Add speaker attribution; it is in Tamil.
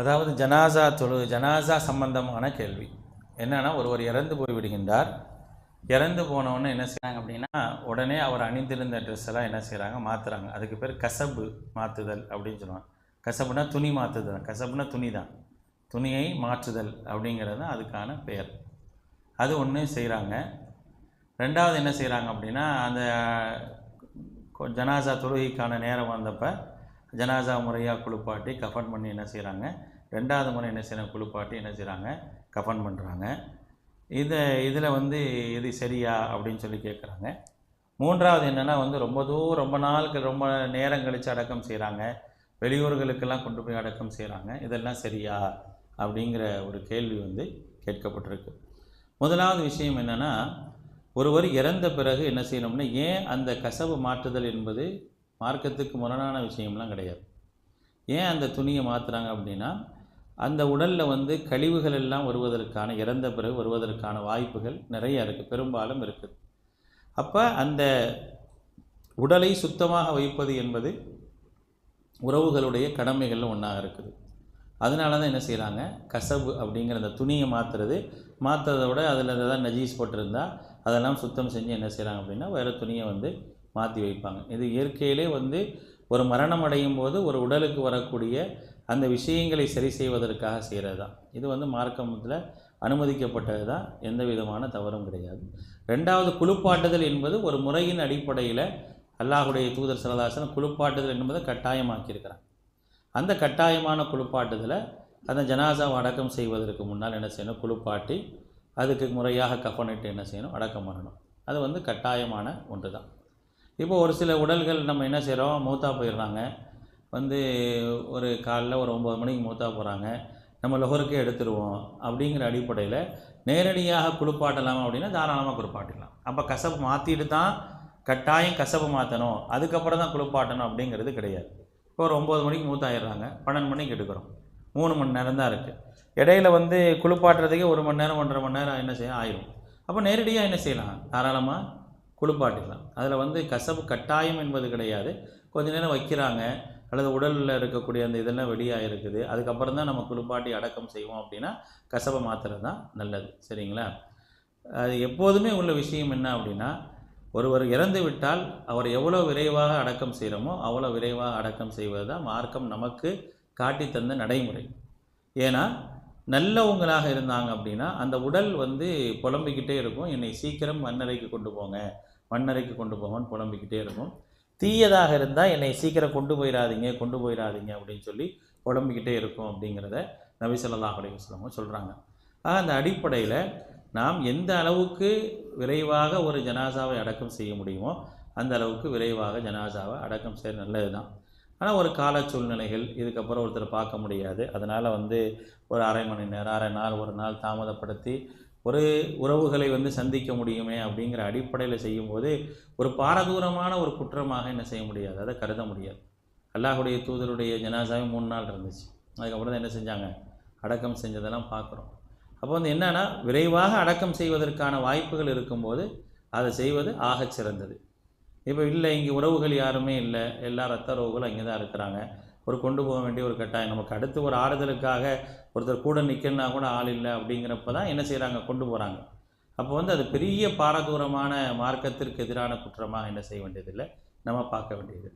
Speaker 1: அதாவது ஜனாசா தொழு ஜனாசா சம்பந்தமான கேள்வி. என்னென்னா ஒருவர் இறந்து போய் விடுகின்றார். இறந்து போனவொன்னே என்ன செய்கிறாங்க அப்படின்னா உடனே அவர் அணிந்திருந்த ட்ரெஸ் எல்லாம் என்ன செய்கிறாங்க மாற்றுறாங்க அதுக்கு பேர் கசபு மாற்றுதல் அப்படின்னு சொல்லுவாங்க. கசபுனா துணி மாற்றுதல் கசபுனா துணி தான் துணியை மாற்றுதல் அப்படிங்கிறது தான் அதுக்கான பெயர். அது ஒன்று செய்கிறாங்க ரெண்டாவது என்ன செய்கிறாங்க அப்படின்னா அந்த ஜனாசா தொழுகைக்கான நேரம் வந்தப்போ ஜனாசா முறையாக குளிப்பாட்டி கஃபன் பண்ணி என்ன செய்கிறாங்க ரெண்டாவது முறை என்ன செய்கிறாங்க குளிப்பாட்டி என்ன செய்கிறாங்க கஃபன் பண்ணுறாங்க இதை இதில் வந்து இது சரியா அப்படின்னு சொல்லி கேட்குறாங்க மூன்றாவது என்னென்னா வந்து ரொம்ப தூரம் ரொம்ப நாளுக்கு ரொம்ப நேரம் கழித்து அடக்கம் செய்கிறாங்க வெளியூர்களுக்கெல்லாம் கொண்டு போய் அடக்கம் செய்கிறாங்க இதெல்லாம் சரியா? அப்படிங்கிற ஒரு கேள்வி வந்து கேட்கப்பட்டிருக்கு. முதலாவது விஷயம் என்னென்னா ஒருவர் இறந்த பிறகு என்ன செய்யணும்னா ஏன் அந்த கசவு மாற்றுதல் என்பது மார்க்கத்துக்கு முரணான விஷயம்லாம் கிடையாது. ஏன் அந்த துணியை மாற்றுறாங்க அப்படின்னா அந்த உடலில் வந்து கழிவுகள் எல்லாம் வருவதற்கான இறந்த பிறகு வருவதற்கான வாய்ப்புகள் நிறைய இருக்குது பெரும்பாலும் இருக்குது அப்போ அந்த உடலை சுத்தமாக வைப்பது என்பது உறவுகளுடைய கடமைகளில் ஒன்றாக இருக்குது. அதனால தான் என்ன செய்கிறாங்க கசபு அப்படிங்கிற அந்த துணியை மாற்றுறது மாற்றுறத விட அதில் ஏதாவது நஜீஸ் போட்டிருந்தால் அதெல்லாம் சுத்தம் செஞ்சு என்ன செய்கிறாங்க அப்படின்னா வேறு துணியை வந்து மாற்றி வைப்பாங்க. இது இயற்கையிலே வந்து ஒரு மரணம் அடையும் போது ஒரு உடலுக்கு வரக்கூடிய அந்த விஷயங்களை சரி செய்வதற்காக செய்கிறது தான் இது வந்து மார்க்கத்தில் அனுமதிக்கப்பட்டது தான் எந்த விதமான தவறும் கிடையாது. ரெண்டாவது குளிப்பாட்டுதல் என்பது ஒரு முறையின் அடிப்படையில் அல்லாஹுடைய தூதர் சரதாசன் குழுப்பாட்டுதல் என்பதை கட்டாயமாக்கியிருக்கிறான் அந்த கட்டாயமான குளிப்பாட்டுதலை அந்த ஜனாசாவை அடக்கம் செய்வதற்கு முன்னால் என்ன செய்யணும்? குளிப்பாட்டி அதுக்கு முறையாக கஃபனிட்டு என்ன செய்யணும்? அடக்கம் பண்ணணும். அது வந்து கட்டாயமான ஒன்று தான் இப்போ ஒரு சில உடல்கள் நம்ம என்ன செய்கிறோம் மூத்தா போயிடுறாங்க. வந்து ஒரு காலைல ஒரு ஒம்பது மணிக்கு மூத்தா போகிறாங்க நம்ம லொகருக்கே எடுத்துருவோம் அப்படிங்கிற அடிப்படையில் நேரடியாக குளிப்பாட்டலாம் அப்படின்னா தாராளமாக குளிப்பாட்டிடலாம். அப்போ கசப்பு மாற்றிட்டு தான் கட்டாயம் கசப்பு மாற்றணும் அதுக்கப்புறம் தான் குளிப்பாட்டணும் அப்படிங்கிறது கிடையாது. இப்போ ஒரு ஒம்பது மணிக்கு மூத்தாயிடுறாங்க. பன்னெண்டு மணிக்கு எடுக்கிறோம். மூணு மணி நேரம் தான் இருக்குது இடையில வந்து குளிப்பாட்டுறதுக்கே ஒரு மணி நேரம் ஒன்றரை மணி நேரம் என்ன செய்ய? ஆயிரும். அப்போ நேரடியாக என்ன செய்யலாம்? தாராளமாக குளிப்பாட்டிடலாம். அதில் வந்து கசப்பு கட்டாயம் என்பது கிடையாது. கொஞ்ச நேரம் வைக்கிறாங்க. அல்லது உடலில் இருக்கக்கூடிய அந்த இதெல்லாம் வெளியாக இருக்குது அதுக்கப்புறம் தான் நம்ம குளிப்பாட்டி அடக்கம் செய்வோம் அப்படின்னா கசப்பை மாற்றுறது தான் நல்லது. சரிங்களா? அது எப்போதுமே உள்ள விஷயம் என்ன அப்படின்னா ஒருவர் இறந்து விட்டால் அவர் எவ்வளோ விரைவாக அடக்கம் செய்கிறோமோ அவ்வளோ விரைவாக அடக்கம் செய்வது தான் மார்க்கம் நமக்கு காட்டி தந்த நடைமுறை. ஏன்னா நல்லவங்களாக இருந்தாங்க அப்படின்னா அந்த உடல் வந்து புலம்பிக்கிட்டே இருக்கும். என்னை சீக்கிரம் மண்ணறைக்கு கொண்டு போங்க. மண்ணறைக்கு கொண்டு போங்கன்னு புலம்பிக்கிட்டே இருக்கும். தீயதாக இருந்தால் என்னை சீக்கிரம் கொண்டு போயிடாதீங்க கொண்டு போயிடாதீங்க அப்படின்னு சொல்லி புலம்பிக்கிட்டே இருக்கும் அப்படிங்கிறத நபி ஸல்லல்லாஹு சொல்கிறாங்க ஆக அந்த அடிப்படையில் நாம் எந்த அளவுக்கு விரைவாக ஒரு ஜனாசாவை அடக்கம் செய்ய முடியுமோ அந்த அளவுக்கு விரைவாக ஜனாசாவை அடக்கம் செய்ய நல்லது தான் ஆனால் ஒரு கால சூழ்நிலைகள் இதுக்கப்புறம் ஒருத்தர் பார்க்க முடியாது. அதனால் வந்து ஒரு அரை மணி நேரம் அரை நாள் ஒரு நாள் தாமதப்படுத்தி ஒரு உறவுகளை வந்து சந்திக்க முடியுமே அப்படிங்கிற அடிப்படையில் செய்யும்போது ஒரு பாரதூரமான ஒரு குற்றமாக என்ன செய்ய முடியாது. அதை கருத முடியாது. அல்லாஹுடைய தூதருடைய ஜனாசாவே மூணு நாள் இருந்துச்சு. அதுக்கப்புறம் தான் என்ன செஞ்சாங்க? அடக்கம் செஞ்சதெல்லாம் பார்க்குறோம். அப்போ வந்து என்னென்னா விரைவாக அடக்கம் செய்வதற்கான வாய்ப்புகள் இருக்கும்போது அதை செய்வது ஆகச் சிறந்தது இப்போ இல்லை இங்கே உறவுகள் யாருமே இல்லை. எல்லா ரத்த உறவுகளும் அங்கே தான் இருக்கிறாங்க. ஒரு கொண்டு போக வேண்டிய ஒரு கட்டாயம். நமக்கு அடுத்து ஒரு ஆறுதலுக்காக ஒருத்தர் கூட நிற்கணும்னா கூட ஆள் இல்லை அப்படிங்கிறப்ப தான் என்ன செய்கிறாங்க கொண்டு போகிறாங்க அப்போ வந்து அது பெரிய பாரதூரமான மார்க்கத்திற்கு எதிரான குற்றமாக என்ன செய்ய வேண்டியதில்லை? நம்ம பார்க்க வேண்டியது.